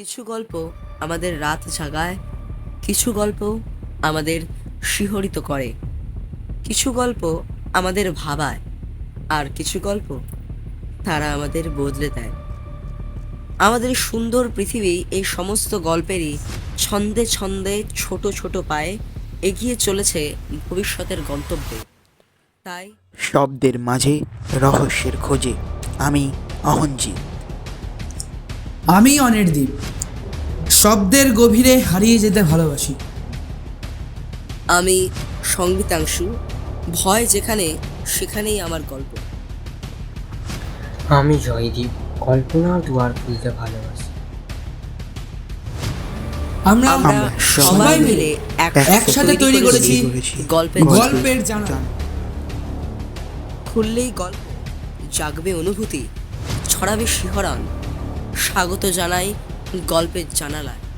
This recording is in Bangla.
কিছু গল্প আমাদের রাত জাগায়, কিছু গল্প আমাদের শিহরিত করে, কিছু গল্প আমাদের ভাবায়, আর কিছু গল্প তারা আমাদের বদলে দেয়। আমাদের সুন্দর পৃথিবী এই সমস্ত গল্পেরই ছন্দে ছন্দে ছোট ছোট পায়ে এগিয়ে চলেছে ভবিষ্যতের গন্তব্যে। তাই শব্দের মাঝে রহস্যের খোঁজে আমি অহঞ্জি আমি অনির্দীপ শব্দের গভীরে হারিয়ে যেতে ভালোবাসি। আমি সঙ্গীতাংশু ভয় যেখানে সেখানেই আমার গল্প। আমি জয়দীপ কল্পনার দুয়ার খুলতে ভালোবাসি। আমরা আমরা সবাই মিলে একসাথে তৈরি করেছি গল্পের গল্পের জানা। খুললেই গল্প জাগবে অনুভূতি ছড়াবে শিহরণ। স্বাগত জানাই গল্পের জানালায়।